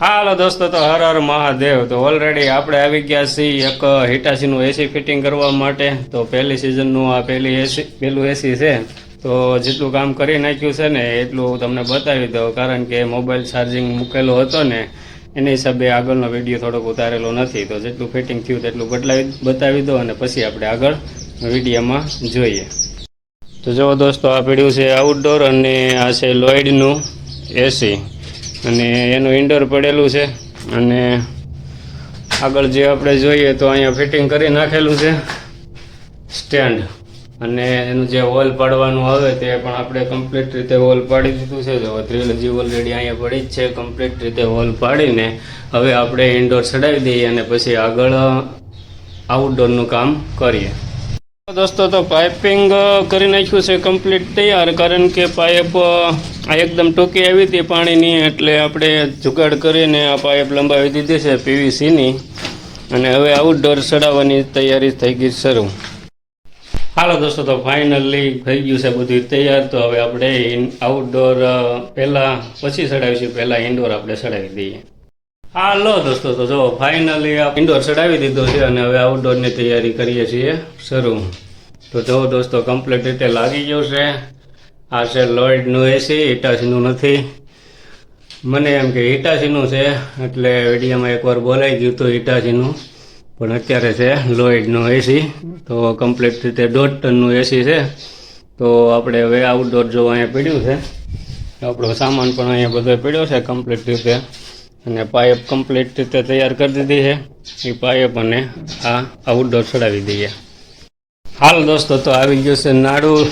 હાલો દોસ્તો, તો હર હર મહાદેવ. તો ઓલરેડી આપણે આવી ગયા છીએ એક હિટાસીનું એસી ફિટિંગ કરવા માટે. તો પહેલી સિઝનનું આ પહેલી એસી પહેલું એસી છે. તો જેટલું કામ કરી નાખ્યું છે ને, એટલું હું તમને બતાવી દઉં. કારણ કે મોબાઈલ ચાર્જિંગ મૂકેલો હતો ને, એની હિસાબે આગળનો વીડિયો થોડોક ઉતારેલો નથી. તો જેટલું ફિટિંગ થયું તેટલું બદલાવી, બતાવી દો અને પછી આપણે આગળ વિડીયોમાં જોઈએ. તો જુઓ દોસ્તો, આ પીડ્યું છે આઉટડોર અને આ છે લોઇડનું એસી અને એનું ઇન્ડોર પડેલું છે. અને આગળ જે આપણે જોઈએ તો અહીંયા ફિટિંગ કરી નાખેલું છે. સ્ટેન્ડ અને એનું જે હોલ પાડવાનું આવે તે પણ આપણે કમ્પ્લીટ રીતે વોલ પાડી દીધું છે. જો ડ્રીલ હજી ઓલરેડી અહીંયા પડી જ છે. કમ્પ્લીટ રીતે વોલ પાડીને હવે આપણે ઇન્ડોર ચડાવી દઈએ અને પછી આગળ આઉટડોરનું કામ કરીએ. દોસ્તો, તો પાઇપિંગ કરી નાખ્યું છે કમ્પ્લીટ તૈયાર. કારણ કે પાઇપ આ એકદમ ટૂંકી આવી હતી પાણીની, એટલે આપણે જુગાડ કરીને આ પાઇપ લંબાવી દીધી છે પીવીસીની. અને હવે આઉટડોર ચડાવવાની તૈયારી થઈ ગઈ શરૂ. હાલો દોસ્તો, તો ફાઇનલી થઈ ગયું છે બધું તૈયાર. તો હવે આપણે આઉટડોર પહેલાં, પછી ચડાવીશું. પહેલાં ઇન્ડોર આપણે ચડાવી દઈએ. હાલો દોસ્તો, તો જો ફાઇનલી ઇન્ડોર ચડાવી દીધો છે અને હવે આઉટડોરની તૈયારી કરીએ છીએ, શરૂ. તો જો દોસ્તો કમ્પ્લીટ રીતે લાગી ગયું છે. આ છે લોઇડનું એસી હિટાસીનું નથી. મને એમ કે હિટાસીનું છે, એટલે વિડીયોમાં એકવાર બોલાઈ ગયું હતું હિટાસીનું પણ અત્યારે છે લોઇડનું એસી તો કમ્પ્લીટ રીતે દોઢ ટનનું એસી છે. તો આપણે હવે આઉટડોર જો અહીંયા પડ્યું છે. આપણો સામાન પણ અહીંયા બધો પડ્યો છે કમ્પ્લીટ રીતે. અને પાઇપ કમ્પ્લીટ રીતે તૈયાર કરી દીધી છે. એ પાઇપ અને આ આઉટડોર ચડાવી દઈએ. હાલ દોસ્તો તો આવી ગયું છે નાડું.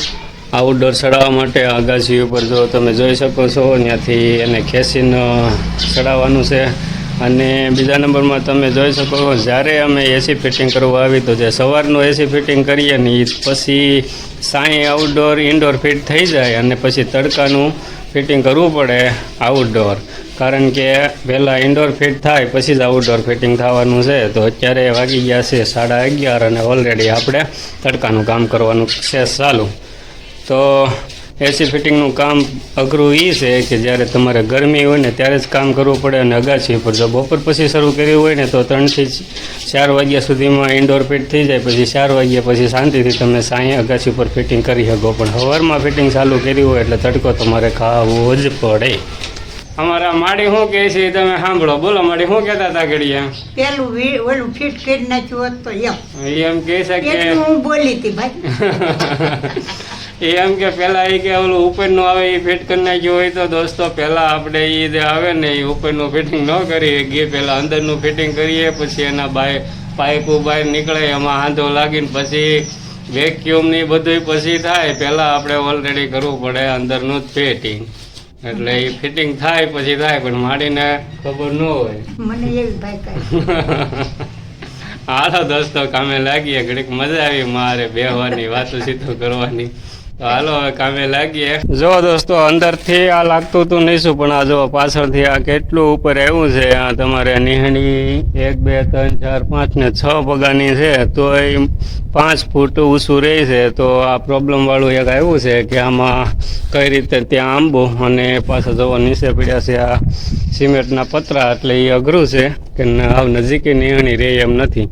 આઉટડોર ચડાવવા માટે આગાશી ઉપર જો તમે જોઈ શકો છો ત્યાંથી એને ખેંચીને ચડાવવાનું છે. અને બીજા નંબરમાં તમે જોઈ શકો જ્યારે અમે એસી ફિટિંગ કરવા આવી, તો જે સવારનું એસી ફિટિંગ કરીએ ને એ પછી સાંઈ આઉટડોર ઇન્ડોર ફિટ થઈ જાય અને પછી તડકાનું ફિટિંગ કરવું પડે આઉટડોર કારણ કે પહેલાં ઇન્ડોર ફિટ થાય, પછી જ આઉટડોર ફિટિંગ થવાનું છે. તો અત્યારે વાગી ગયા છે સાડા અગિયાર અને ઓલરેડી આપણે તડકાનું કામ કરવાનું છે ચાલુ. તો એસી ફિટિંગનું કામ અઘરું એ છે કે જ્યારે તમારે ગરમી હોય ને ત્યારે જ કામ કરવું પડે અને અગાસી પર જો બપોર પછી શરૂ કર્યું હોય ને તો ત્રણથી ચાર વાગ્યા સુધીમાં ઇન્ડોર ફિટ થઈ જાય, પછી ચાર વાગ્યા પછી શાંતિથી તમે સાંઈ અગાસી પર ફિટિંગ કરી શકો. પણ સવારમાં ફિટિંગ ચાલુ કર્યું હોય એટલે તડકો તમારે ખાવો જ પડે. અમારા માડી શું કહે છે તમે સાંભળો. બોલો માડી શું કહેતા હતા ઘડીએ પેલું ઓલું ફિટ કરી નાખ્યું હોત તો એમ. એમ કહે છે કે હું બોલી હતી ભાઈ. એમ કે પેલા એ કે ઓલું ઉપરનું આવે એ ફિટ કરી નાખ્યું હોય તો દોસ્તો પેલા આપણે એ જે આવે ને એ ઉપરનું ફિટિંગ ન કરીએ ગયે પેલા અંદરનું ફિટિંગ કરીએ પછી એના બાય પાઇપો બહાર નીકળે એમાં આંધો લાગીને પછી વેક્યુમની બધું પછી થાય. પેલા આપણે ઓલરેડી કરવું પડે અંદરનું જ ફિટિંગ એટલે એ ફિટિંગ થાય પછી થાય પણ માડીને ખબર ન હોય. મને એવી ભાઈ દોસ્તો કામે લાગીએ ઘડીક મજા આવી મારે બેહવાની વાતો સીધું કરવાની. હાલો કામે લાગીએ. જો દોસ્તો, અંદરથી આ લાગતું હતું નહીં પણ આ જો પાછળથી આ કેટલું ઉપર આવ્યું છે, આ તમારે નિહણી એક, બે, ત્રણ, ચાર, પાંચ ને છ પગાની છે, તો એ પાંચ ફૂટ ઊંચું રહે છે, તો આ પ્રોબ્લેમ વાળું એક આવ્યું છે કે આમાં કઈ રીતે ત્યાં આંબો અને પાછા જવો નીચે પડ્યા છે, આ સિમેન્ટના પતરા, એટલે એ અઘરું છે કે આવ નજીકે નિહણી રહે એમ નથી.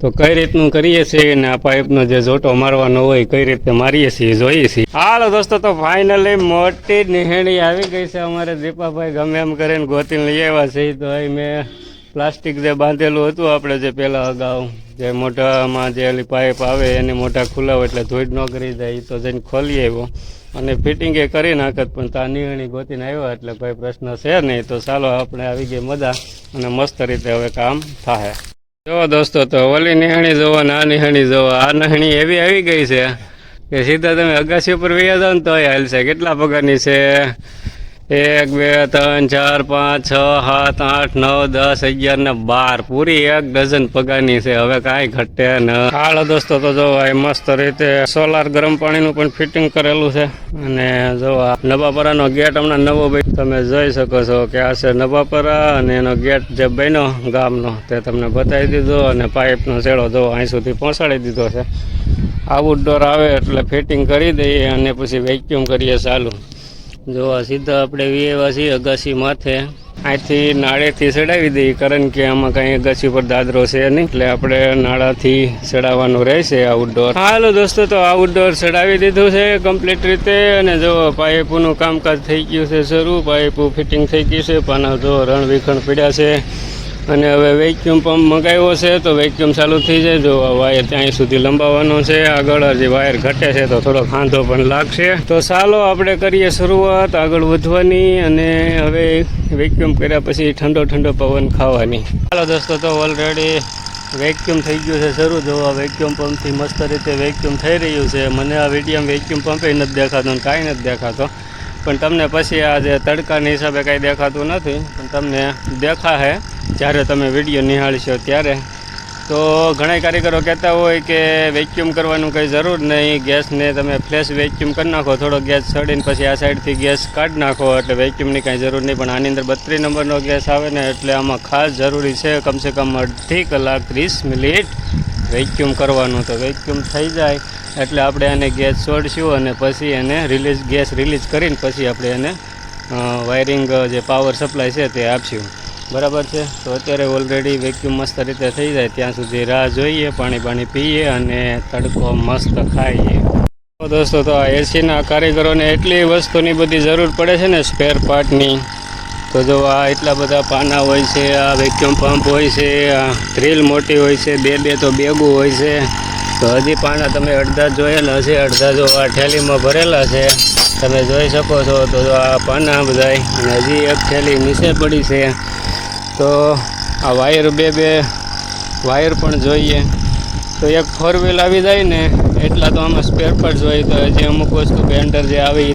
તો કઈ રીતનું કરીએ છીએ ને આ પાઇપનો જે જોટો મારવાનો હોય, કઈ રીતે મારીએ છીએ, જોઈએ. છીએ હાલો દોસ્તો, તો ફાઇનલી મોટી નિહેણી આવી ગઈ છે અમારે દીપાભાઈ. ગમે એમ કરીને ગોતીને લઈ આવ્યા છે. તો અહીં મેં પ્લાસ્ટિક જે બાંધેલું હતું આપણે જે પહેલાં અગાઉ, જે મોઢામાં જે પાઇપ આવે એને મોઢા ખુલ્લા એટલે ધોઈ ન કરી જાય તો જઈને ખોલી આવ્યો. અને ફિટિંગ એ કરી નાખત, પણ તા નિહણી ગોતીને આવ્યો એટલે કોઈ પ્રશ્ન છે નહીં. તો ચાલો આપણે આવી ગઈ મજા અને મસ્ત રીતે હવે કામ થાય. જો દોસ્તો, તો ઓલી નિહાણી જોવો આ નિહાણી જોવો. આ નિહાણી એવી આવી ગઈ છે કે સીધા તમે અગાસી ઉપર વૈયા જાઓ ને તો હાલશે. કેટલા પગારની છે? એક, બે, ત્રણ, ચાર, પાંચ, છ, સાત, આઠ, નવ, દસ, અગિયાર ને બાર. પૂરી એક ડઝન પગારની છે. હવે કાંઈ ઘટે ન. હાલો દોસ્તો, તો જો એ મસ્ત રીતે સોલાર ગરમ પાણીનું પણ ફિટિંગ કરેલું છે. અને જો આ નવાપરાનો ગેટ હમણાં નવો ભાઈ તમે જોઈ શકો છો કે આ છે નવાપરા અને એનો ગેટ જે બન્યો ગામનો તે તમને બતાવી દીધો અને પાઇપનો છેડો જો અહીં સુધી પહોંચાડી દીધો છે. આઉટડોર આવે એટલે ફિટિંગ કરી દઈએ અને પછી વેક્યુમ કરીએ ચાલુ. જો સીધા આપણે વીએવા છીએ અગાસી માથે. અહીંથી નાળેથી ચડાવી દઈએ, કારણ કે આમાં કાંઈ અગાસી પર દાદરો છે નહીં. એટલે આપણે નાળાથી ચડાવવાનું રહેશે આઉટડોર હાલો દોસ્તો, તો આઉટડોર ચડાવી દીધું છે કમ્પ્લીટ રીતે. અને જો પાઇપનું કામકાજ થઈ ગયું છે શરૂ પાઇપો ફિટિંગ થઈ ગયું છે. પાના જો રણ વિખણ પીડ્યા છે. અને હવે વેક્યુમ પંપ મંગાવ્યો છે તો વેક્યુમ ચાલુ થઈ જાય. જો વાયર ત્યાં સુધી લંબાવવાનો છે. આગળ જે વાયર ઘટે છે તો થોડો ખાંધો પણ લાગશે. તો ચાલો આપણે કરીએ શરૂઆત. આગળ વધવાની અને હવે વેક્યુમ કર્યા પછી ઠંડો ઠંડો પવન ખાવાની. ચાલો દોસ્તો, તો ઓલરેડી વેક્યુમ થઈ ગયું છે શરૂ. જોવા વેક્યુમ પંપથી મસ્ત રીતે વેક્યુમ થઈ રહ્યું છે. મને આ વિડીયોમાં વેક્યુમ પંપે નથી દેખાતો કાંઈ નથી દેખાતો. પણ તમને પછી આ જે તડકાની હિસાબે કાંઈ દેખાતું નથી. પણ તમને દેખાશે. જ્યારે તમે વીડિયો નિહાળશો ત્યારે, તો ઘણા કારીગરો કહેતા હોય કે વેક્યુમ કરવાનું કંઈ જરૂર નહીં, ગેસને તમે ફ્લેશ વેક્યુમ કરી નાખો, થોડો ગેસ સડીને પછી આ સાઈડથી ગેસ કાઢી નાખો, એટલે વેક્યુમની કાંઈ જરૂર નહીં, પણ આની અંદર બત્રીસ નંબરનો ગેસ આવે ને, એટલે આમાં ખાસ જરૂરી છે કમસે કમ અડધી કલાક, ત્રીસ મિનિટ વેક્યુમ કરવાનું, તો વેક્યુમ થઈ જાય, એટલે આપણે એને ગેસ છોડશું અને પછી એને રિલીઝ ગેસ રિલીઝ કરીને પછી આપણે એને વાયરિંગ જે પાવર સપ્લાય છે તે આપશું. બરાબર છે? તો અત્યારે ઓલરેડી વેક્યુમ મસ્ત રીતે થઈ જાય. ત્યાં સુધી રાહ જોઈએ, પાણી પાણી પીએ અને તડકો મસ્ત ખાઈએ. દોસ્તો, તો આ એસીના કારીગરોને એટલી વસ્તુની બધી જરૂર પડે છે ને સ્પેર પાર્ટની તો જો આ એટલા બધા પાના હોય છે, આ વેક્યુમ પંપ હોય છે, આ ડ્રીલ મોટી હોય છે, બે બે તો બેગું હોય છે. તો હજી પાના તમે અડધા જોયેલા હશે અડધા જો આ થેલીમાં ભરેલા છે. તમે જોઈ શકો છો, તો આ પાના બધાય, અને હજી એક થેલી નીચે પડી છે. તો આ વાયર બે બે વાયર પણ જોઈએ. તો એક ફોર વ્હીલ આવી જાય ને, એટલા તો આમાં સ્પેર પાર્ટ જોઈએ તો હજી અમુક વસ્તુ પેન્ટર જે આવી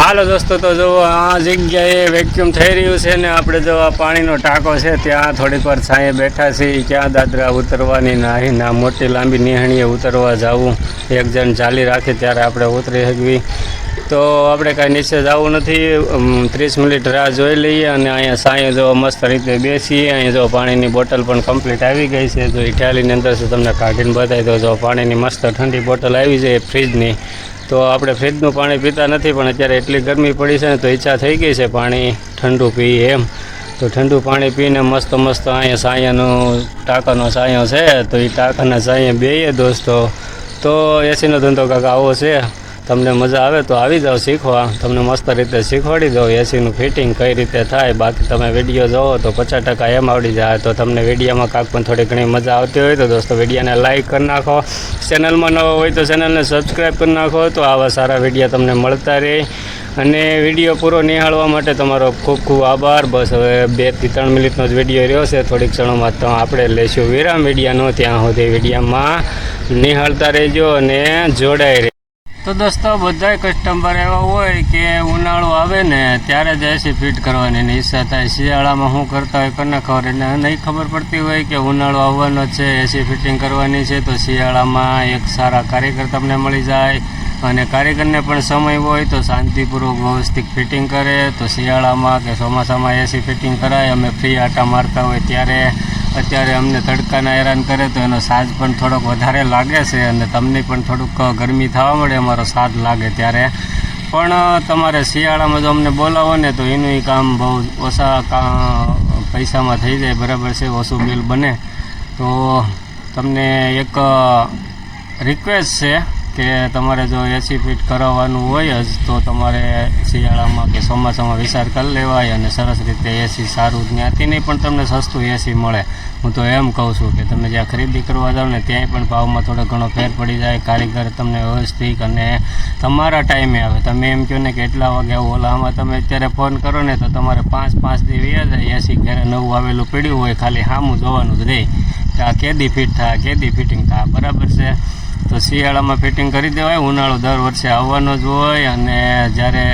હાલો દોસ્તો, તો જો આ જગ્યાએ વેક્યુમ થઈ રહ્યું છે ને આપણે જો આ પાણીનો ટાંકો છે, ત્યાં થોડીક વાર છાંયે બેઠા છીએ, ક્યાં દાદરા ઉતરવાની ના ના મોટી લાંબી નિહાણીએ ઉતરવા જવું. એક જણ ચાલી રાખે ત્યારે આપણે ઉતરી શકવી. તો આપણે કાંઈ નીચે જવું નથી. ત્રીસ મિનિટ રાહ જોઈ લઈએ અને અહીંયા સાંયે જો મસ્ત રીતે બેસીએ. અહીંયા જો પાણીની બોટલ પણ કમ્પ્લીટ આવી ગઈ છે. એ ઠેલીની અંદર તમને કાઢીને બતાવી દો જો પાણીની મસ્ત ઠંડી બોટલ આવી છે ફ્રીજની. તો આપણે ફ્રીજનું પાણી પીતા નથી, પણ અત્યારે એટલી ગરમી પડી છે ને, તો ઈચ્છા થઈ ગઈ છે પાણી ઠંડુ પીએ એમ. તો ઠંડુ પાણી પીને મસ્ત મસ્ત અહીંયા સાયાનો ટાંકાનો સાયો છે, તો એ ટાંકાના સાયે બેઈએ દોસ્તો. તો એસીનો ધંધો કાકા આવો છે. તમને મજા આવે તો આવી જાઓ શીખવા. તમને મસ્ત રીતે શીખવાડી દઉં. એસીનું ફિટિંગ કઈ રીતે થાય, બાકી તમે વીડિયો જોવો તો પચાસ ટકા એમ આવડી જાય. તો તમને વિડીયોમાં કાંક પણ થોડી ઘણી મજા આવતી હોય તો દોસ્તો વિડીયોને લાઇક કરી નાખો. ચેનલમાં નવો હોય તો ચેનલને સબસ્ક્રાઈબ કરી નાખો તો આવા સારા વીડિયો તમને મળતા રહે. અને વીડિયો પૂરો નિહાળવા માટે તમારો ખૂબ ખૂબ આભાર. બસ હવે બેથી ત્રણ મિનિટનો જ વીડિયો રહ્યો છે. થોડીક ક્ષણોમાં તો આપણે લઈશું વિરામ. વિડીયાનો ત્યાં સુધી વિડીયામાં નિહાળતા રહેજો અને જોડાઈ તો દોસ્તો બધા કસ્ટમર એવા હોય કે ઉનાળો આવે ને, ત્યારે જ એસી ફિટ કરવાની ઈચ્છા થાય શિયાળામાં શું કરતા હોય કોને ખબર? એને નહીં ખબર પડતી હોય કે ઉનાળો આવવાનો છે એસી ફિટિંગ કરવાની છે, તો શિયાળામાં એક સારા કાર્યકર તમને મળી જાય અને કારીગરને પણ સમય હોય તો શાંતિપૂર્વક વ્યવસ્થિત ફિટિંગ કરે, તો શિયાળામાં કે ચોમાસામાં એસી ફિટિંગ કરાય, અમે ફ્રી આટા મારતા હોય ત્યારે. અત્યારે અમને તડકાના હેરાન કરે તો એનો સાજ પણ થોડોક વધારે લાગે છે અને તમને પણ થોડુંક ગરમી થવા મળે, અમારો સાજ લાગે ત્યારે. પણ તમારે શિયાળામાં જો અમને બોલાવો ને તો એનું કામ બહુ ઓછા પૈસામાં થઈ જાય, બરાબર છે, ઓછું બિલ બને. તો, તમને એક રિક્વેસ્ટ છે. કે તમારે જો એસી ફીટ કરાવવાનું હોય જ, તો તમારે શિયાળામાં કે ચોમાસામાં વિચાર કરી લેવાય અને સરસ રીતે એસી સારું જ્ઞાતિ નહીં, પણ તમને સસ્તું એસી મળે. હું તો એમ કહું છું કે તમે જ્યાં ખરીદી કરવા જાઓ ને, ત્યાંય પણ ભાવમાં થોડો ઘણો ફેર પડી જાય, કારીગર તમને વ્યવસ્થિત અને તમારા ટાઈમે આવે. તમે એમ કહો ને કે એટલા વાગે ઓલામાં તમે અત્યારે ફોન કરો ને, તો તમારે પાંચ પાંચ દી વ્યા જાય એસી ઘરે નવું આવેલું પડ્યું હોય, ખાલી સામું જોવાનું જ રહે કે આ કેદી ફિટ થાય કેદી ફિટિંગ થાય. બરાબર છે? તો શિયાળામાં ફિટિંગ કરી દેવાય, ઉનાળો દર વર્ષે આવવાનો જ હોય અને જ્યારે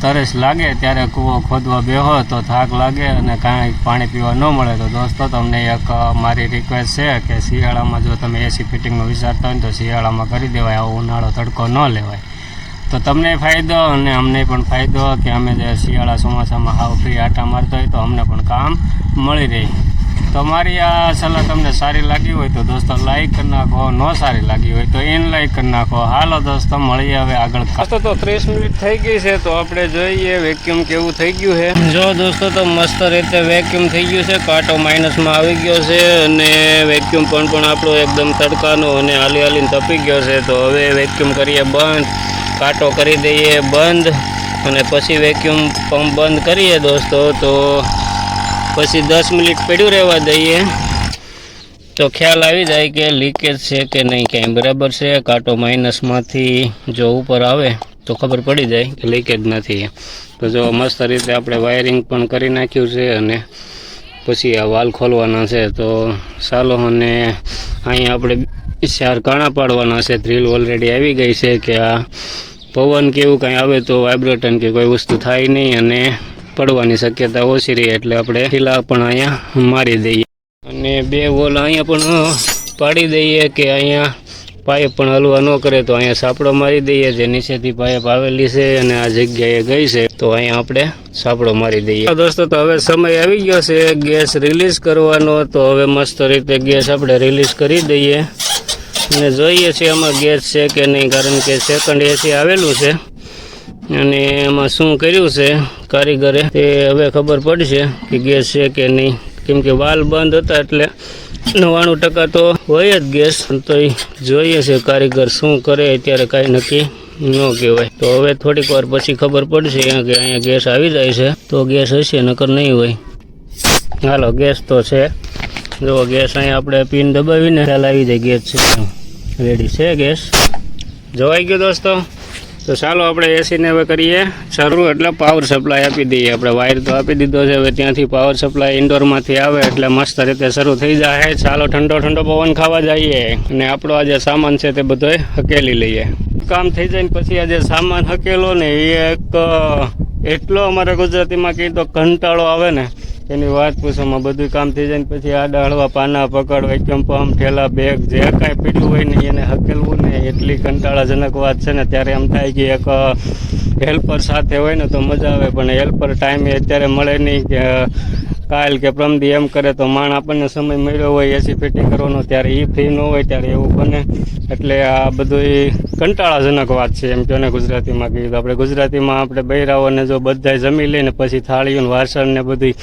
તરસ લાગે ત્યારે કૂવો ખોદવા બેહો તો થાક લાગે અને કાંઈ પાણી પીવા ન મળે. તો દોસ્તો, તમને એક મારી રિક્વેસ્ટ છે કે શિયાળામાં જો તમે એસી ફિટિંગનું વિચારતા હોય તો શિયાળામાં કરી દેવાય, આવો ઉનાળો તડકો ન લેવાય. તો તમને ફાયદો અને અમને પણ ફાયદો કે અમે જે શિયાળા ચોમાસામાં હાવ ફ્રી આટા મારતા હોય તો અમને પણ કામ મળી રહે. તમારી આ સલાહ તમને સારી લાગી હોય તો દોસ્તો લાઈક કરી નાખો ન સારી લાગી હોય તો એન લાઈક કરી નાખો. હાલો દોસ્તો મળીએ હવે આગળ. દોસ્તો તો ત્રીસ મિનિટ થઈ ગઈ છે તો આપણે જોઈએ વેક્યુમ કેવું થઈ ગયું છે. જો દોસ્તો તો મસ્ત રીતે વેક્યુમ થઈ ગયું છે કાંટો માઇનસમાં આવી ગયો છે અને વેક્યુમ પણ પણ આપણો એકદમ તડકાનો અને હાલી હાલીને તપી ગયો છે. તો હવે વેક્યુમ કરીએ બંધ કાંટો કરી દઈએ બંધ અને પછી વેક્યુમ પંપ બંધ કરીએ દોસ્તો. તો પછી દસ મિનિટ પડ્યું રહેવા દઈએ. તો ખ્યાલ આવી જાય કે લીકેજ છે કે નહીં ક્યાંય. બરાબર છે, કાંટો માઇનસમાંથી જો ઉપર આવે તો ખબર પડી જાય કે લીકેજ નથી. તો જો મસ્ત રીતે આપણે વાયરિંગ પણ કરી નાખ્યું છે અને પછી આ વાલ ખોલવાના છે. તો ચાલો અને અહીં આપણે ચાર કાણા પાડવાના છે. ડ્રીલ ઓલરેડી આવી ગઈ છે કે આ પવન કેવું કાંઈ આવે તો વાઇબ્રેટન કે કોઈ વસ્તુ થાય નહીં અને પડવાની શક્યતા ઓછી રહી એટલે આપણે ઢીલા પણ અહીંયા મારી દઈએ. અને બે વોલ અહીંયા પણ પાડી દઈએ કે અહીંયા પાઇપ પણ હલવા ન કરે તો અહીંયા સાપડો મારી દઈએ જે નીચેથી પાઇપ આવેલી છે અને આ જગ્યાએ ગઈ છે તો અહીંયા આપણે સાપડો મારી દઈએ. દોસ્તો, તો હવે સમય આવી ગયો છે ગેસ રિલીઝ કરવાનો, તો હવે મસ્ત રીતે ગેસ આપણે રિલીઝ કરી દઈએ. અને જોઈએ છીએ એમાં ગેસ છે કે નહીં, કારણ કે સેકન્ડ એસી આવેલું છે. અને એમાં શું કર્યું છે? કારીગરે તે હવે ખબર પડશે કે ગેસ છે કે નહીં. કેમ કે વાલ બંધ હતા એટલે નવ્વાણું ટકા તો હોય જ ગેસ. તો જોઈએ છે કારીગર શું કરે, અત્યારે કાંઈ નક્કી ન કહેવાય. તો હવે થોડીક વાર પછી ખબર પડશે કે અહીંયા ગેસ આવી જાય છે. તો ગેસ હશે, નકર નહીં હોય. હાલો, ગેસ તો છે. જો ગેસ અહીંયા આપણે પિન દબાવીને ખ્યાલ આવી જાય ગેસ છે રેડી છે ગેસ? જોવાઈ ગયો દોસ્તો? તો ચાલો આપણે એસીને હવે કરીએ. શરૂ એટલે પાવર સપ્લાય આપી દઈએ. આપણે વાયર તો આપી દીધો છે. હવે ત્યાંથી પાવર સપ્લાય ઇન્ડોરમાંથી આવે એટલે મસ્ત રીતે શરૂ થઈ જાય ચાલો ઠંડો ઠંડો પવન ખાવા જઈએ અને આપણો આ જે સામાન છે તે બધોય હકેલી લઈએ. કામ થઈ જાય પછી આ જે સામાન હકેલો ને એ એક એટલો અમારે ગુજરાતીમાં કહીએ તો કંટાળો આવે ને. એની વાત પૂછવામાં બધું કામ થઈ જાય ને પછી આડા હળવા પાના પકડ વેક્યુમ પંપ ઠેલા, બેગ, જે કાંઈ પીડ્યું હોય ને એને હકેલવું ને એટલી કંટાળાજનક વાત છે ને ત્યારે એમ થાય કે એક હેલ્પર સાથે હોય ને તો મજા આવે, પણ હેલ્પર ટાઈમે અત્યારે મળે નહીં કે કાલ કે પ્રમદી એમ કરે તો માણ આપણને સમય મળ્યો હોય, એસી ફિટિંગ કરવાનો ત્યારે એ ફ્રી ન હોય ત્યારે એવું બને. એટલે આ બધું કંટાળાજનક વાત છે એમ કહો ને ગુજરાતીમાં તો આપણે ગુજરાતીમાં આપણે બૈરાઓને જો બધાય જમી લઈને પછી થાળીઓને વાસણને બધું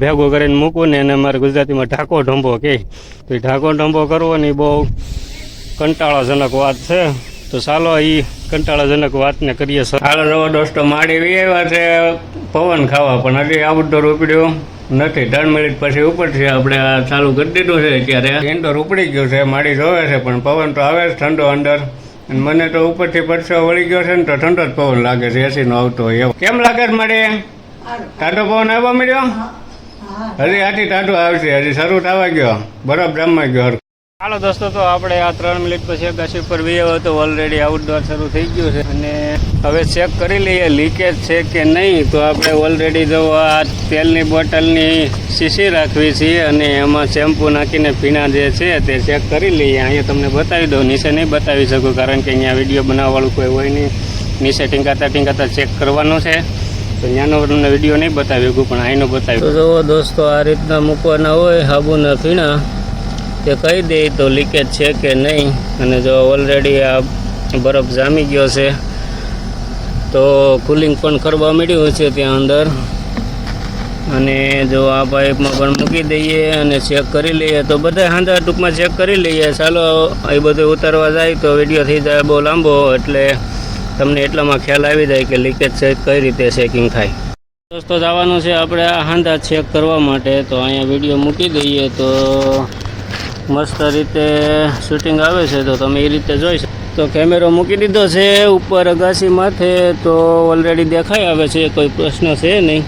ભેગું કરીને મૂકવું ને એને અમારે ગુજરાતીમાં ઢાકો ઢંભો કહે તો એ ઢાકો ઢંભો કરવો ને એ બહુ કંટાળાજનક વાત છે. તો ચાલો એ કંટાળાજનક વાતને કરીએ. હાલો રવા દોસ્તો માડી આવ્યા છે. પવન ખાવા પણ હજી આઉટડોર ઉપડ્યો નથી ત્રણ મિનિટ પછી ઉપડશે આપણે આ ચાલુ કરી દીધું છે અત્યારે. ઇન્ડોર ઉપડી ગયું છે માડી જોવે છે પણ પવન તો આવે છે ઠંડો અંદર. અને મને તો ઉપરથી પરસો વળી ગયો છે ને તો ઠંડો જ પવન લાગે છે એસી નો આવતો હોય એવો. કેમ લાગે છે મારે ટાઢો પવન આવવા મળ્યો હજી આથી ટાઢો આવશે હજી શરૂ થવા ગયો. બરફ જામવા ગયો. હાલો દોસ્તો, તો આપણે આ ત્રણ મિનિટ પછી અગાસી પર બી તો ઓલરેડી આઉટડોર શરૂ થઈ ગયું છે. અને હવે ચેક કરી લઈએ લીકેજ છે કે નહીં. તો આપણે ઓલરેડી જો આ તેલની બોટલની શીશી રાખવી છીએ અને એમાં શેમ્પૂ નાખીને પીણા જે છે તે ચેક કરી લઈએ. અહીંયા તમને બતાવી દઉં. નીચે નહીં બતાવી શકું, કારણ કે અહીંયા વીડિયો બનાવવાળું કોઈ હોય નહીં. નીચે ટીંકાતા ટીંકાતા ચેક કરવાનું છે. તો ત્યાંનો તમને વીડિયો નહીં બતાવી શકું પણ અહીંનો બતાવી જુઓ દોસ્તો, આ રીતના મૂકવાના હોય, સાબુના પીણા તે કહી દે, તો લીકેજ છે કે નહીં? અને જો ઓલરેડી આ બરફ જામી ગયો છે, તો કુલિંગ પણ કરવા મળ્યું છે ત્યાં અંદર. અને જો આ પાઇપમાં પણ મૂકી દઈએ અને ચેક કરી લઈએ, તો બધા હાંધા ટૂંકમાં ચેક કરી લઈએ. ચાલો, એ બધું ઉતારવા જાય તો વીડિયો થઈ જાય બહુ લાંબો, એટલે તમને એટલામાં ખ્યાલ આવી જાય કે લીકેજ છે, કઈ રીતે ચેકિંગ થાય. દોસ્તો, જવાનું છે આપણે આ હાંધા ચેક કરવા માટે. તો અહીંયા વીડિયો મૂકી દઈએ તો મસ્ત રીતે શૂટિંગ આવે છે, તો તમે એ રીતે જોઈ શકો. તો કેમેરો મૂકી દીધો છે, ઉપર અગાસી માથે, તો ઓલરેડી દેખાઈ આવે છે, કોઈ પ્રશ્ન છે નહીં.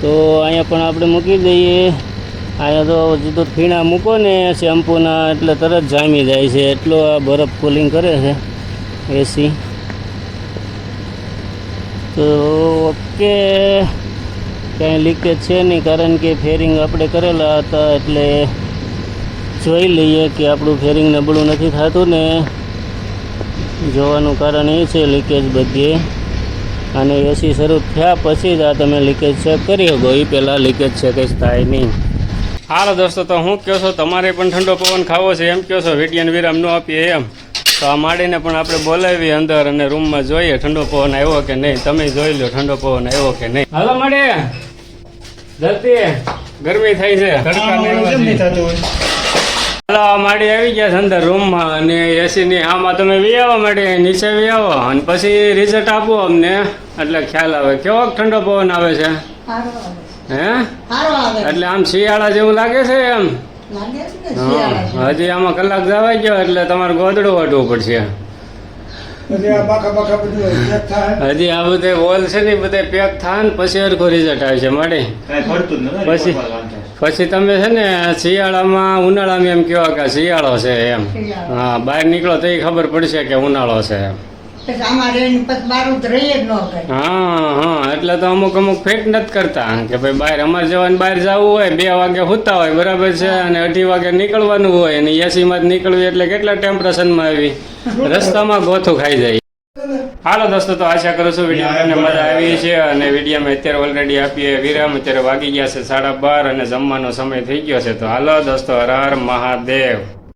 તો અહીંયા પણ આપણે મૂકી દઈએ. અહીંયા તો જીતો ફીણા મૂકો ને, શેમ્પૂના એટલે તરત જામી જાય છે. એટલો આ બરફ કુલિંગ કરે છે એસી તો ઓકે કાંઈ લીકેજ છે નહીં, કારણ કે ફેરિંગ આપણે કરેલા હતા, એટલે જોઈ લઈએ કે આપણું ફેરિંગ નબળું નથી થતું ને જોવાનું કારણ એ છે લીકેજ બધીએ અને એસી શરૂ થયા પછી જ આ તમે લીકેજ ચેક કરી શકો. એ પહેલાં લીકેજ છે કંઈ થાય નહીં. હાલો દોસ્તો તો હું કહો છો? તમારે પણ ઠંડો પવન ખાવો છે. એમ કહો છો? વિડિયન વિરામ ન આપીએ એમ. તો આ માડીને પણ આપણે બોલાવીએ અંદર અને રૂમમાં જોઈએ ઠંડો પવન આવ્યો કે નહીં. તમે જોઈ લો ઠંડો પવન આવ્યો કે નહીં. હાલો માડે ગરમી થઈ છે. તડકા માંડી હાલો આ માડી આવી ગયા છે અંદર રૂમમાં અને એસી ની આમાં તમે વી આવો માડી નીચે વી આવો અને પછી રિઝલ્ટ આપો અમને. એટલે ખ્યાલ આવે. કેવો ઠંડો પવન આવે છે? હે? એટલે આમ શિયાળા જેવું લાગે છે એમ? હજી આમાં કલાક જવાઈ ગયો એટલે તમારે ગોદડું વાટવું પડશે. હજી આ બધે વોલ છે ને બધે પેક થાય ને પછી હરખું રિઝલ્ટ આવે છે માડી. પછી? પછી તમે છે ને શિયાળામાં ઉનાળામાં એમ કહેવા કે શિયાળો છે એમ. હા બહાર નીકળો તો એ ખબર પડશે કે ઉનાળો છે એમ. હા હા એટલે તો અમુક અમુક ફેટ નથી કરતા. કે ભાઈ બહાર અમારે જવાનું બહાર જવું હોય બે વાગે સુતા હોય બરાબર છે અને અઢી વાગે નીકળવાનું હોય અને એસીમાં જ નીકળવી એટલે કેટલા ટેમ્પરેચરમાં આવી? રસ્તામાં ગોથું ખાઈ જાય. હાલો દોસ્તો તો આશા કરું છું વીડિયો તમને મજા આવી છે અને વિડીયોમાં અત્યારે ઓલરેડી આપીએ. વિરામ અત્યારે વાગી ગયા છે સાડા બાર અને જમવાનો સમય થઈ ગયો છે. તો હાલો દોસ્તો હર હર મહાદેવ.